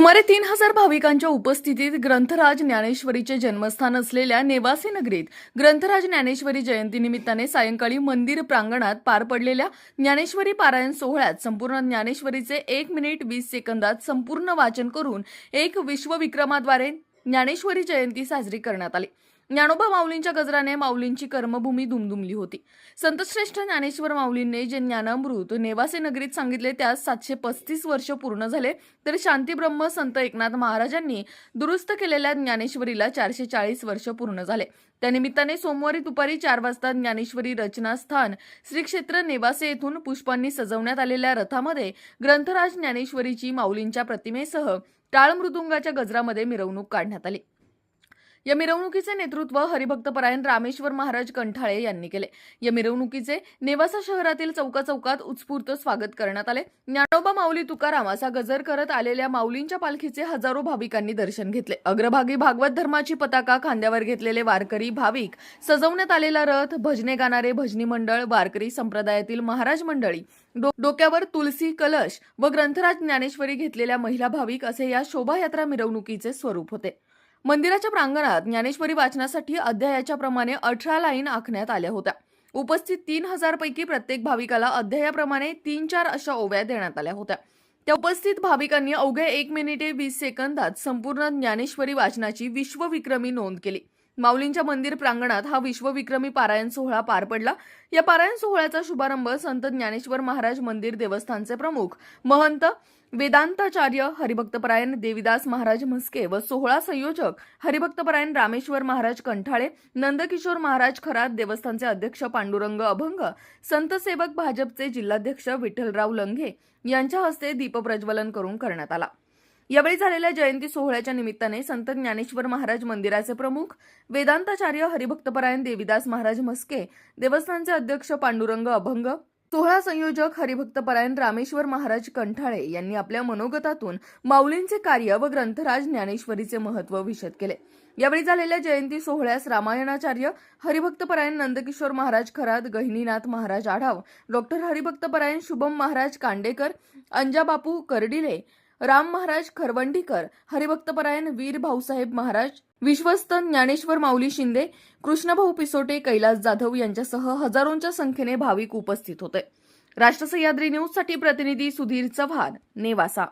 सुमारे तीन हजार भाविकांच्या उपस्थितीत ग्रंथराज ज्ञानेश्वरीचे जन्मस्थान असलेल्या नेवासी नगरीत ग्रंथराज ज्ञानेश्वरी जयंतीनिमित्ताने सायंकाळी मंदिर प्रांगणात पार पडलेल्या ज्ञानेश्वरी पारायण सोहळ्यात संपूर्ण ज्ञानेश्वरीचे एक मिनिट वीस सेकंदात संपूर्ण वाचन करून एक विश्वविक्रमाद्वारे ज्ञानेश्वरी जयंती साजरी करण्यात आली. ज्ञानोबा माऊलींच्या गजराने माऊलींची कर्मभूमी दुमदुमली होती. संतश्रेष्ठ ज्ञानेश्वर माऊलींनी जे ज्ञानामृत नेवासे नगरीत सांगितले त्यास सातशे पस्तीस वर्ष पूर्ण झाले. तर शांतीब्रह्म संत एकनाथ महाराजांनी दुरुस्त केलेल्या ज्ञानेश्वरीला चारशे चाळीस वर्ष पूर्ण झाले. त्यानिमित्ताने सोमवारी दुपारी चार वाजता ज्ञानेश्वरी रचना स्थान श्री क्षेत्र नेवासे येथून पुष्पांनी सजवण्यात आलेल्या रथामध्ये ग्रंथराज ज्ञानेश्वरीची माऊलींच्या प्रतिमेसह टाळ मृदुंगाच्या गजरामध्ये मिरवणूक काढण्यात आली. या मिरवणुकीचे नेतृत्व हरिभक्तपरायण रामेश्वर महाराज कंठाळे यांनी केले. या मिरवणुकीचे नेवासा शहरातील चौका चौकात उत्स्फूर्त स्वागत करण्यात आले. ज्ञानोबा माऊली तुकाराम असा गजर करत आलेल्या माऊलींच्या पालखीचे हजारो भाविकांनी दर्शन घेतले. अग्रभागी भागवत धर्माची पताका खांद्यावर घेतलेले वारकरी भाविक सजवण्यात आलेला रथ भजने गाणारे भजनी मंडळ वारकरी संप्रदायातील महाराज मंडळी डोक्यावर तुलसी कलश व ग्रंथराज ज्ञानेश्वरी घेतलेल्या महिला भाविक असे या शोभायात्रा मिरवणुकीचे स्वरूप होते. मंदिराच्या प्रांगणात ज्ञानेश्वरी वाचनासाठी अध्यायाच्या प्रमाणे अठरा लाईन आखण्यात आल्या होत्या. उपस्थित तीन हजार पैकी प्रत्येक भाविकाला अध्यायाप्रमाणे तीन चार अशा ओव्या देण्यात आल्या होत्या. त्या उपस्थित भाविकांनी अवघ्या एक मिनिटे वीस सेकंदात संपूर्ण ज्ञानेश्वरी वाचनाची विश्वविक्रमी नोंद केली. माऊलींच्या मंदिर प्रांगणात हा विश्वविक्रमी पारायण सोहळा पार पडला. या पारायण सोहळ्याचा शुभारंभ संत ज्ञानेश्वर महाराज मंदिर देवस्थानचे प्रमुख महंत वेदांताचार्य हरिभक्तपरायण देविदास महाराज म्हस्के व सोहळा संयोजक हरिभक्तपरायण रामेश्वर महाराज कंठाळे नंदकिशोर महाराज खरात देवस्थानचे अध्यक्ष पांडुरंग अभंग संत सेवक भाजपचे जिल्हाध्यक्ष विठ्ठलराव लंघे यांच्या हस्ते दीपप्रज्वलन करून करण्यात आला. यावेळी झालेल्या जयंती सोहळ्याच्या निमित्ताने संत ज्ञानेश्वर महाराज मंदिराचे प्रमुख वेदांताचार्य हरिभक्तपरायण देविदास महाराज म्हस्के देवस्थानचे अध्यक्ष पांडुरंग अभंग सोहळा संयोजक हरिभक्तपरायण रामेश्वर महाराज कंठाळे यांनी आपल्या मनोगतातून माऊलींचे कार्य व ग्रंथराज ज्ञानेश्वरीचे महत्त्व विशद केले. यावेळी झालेल्या जयंती सोहळ्यास रामायणाचार्य हरिभक्तपरायण नंदकिशोर महाराज खरात गहिनीनाथ महाराज आढाव डॉक्टर हरिभक्तपरायण शुभम महाराज कांडेकर अंजाबापू कर्डिले राम महाराज खरवंडीकर हरिभक्तपरायण वीर भाऊसाहेब महाराज विश्वस्त ज्ञानेश्वर माऊली शिंदे कृष्णभाऊ पिसोटे कैलास जाधव यांच्यासह हजारोंच्या संख्येने भाविक उपस्थित होते. राष्ट्रसह्याद्री न्यूजसाठी प्रतिनिधी सुधीर चव्हाण नेवासा.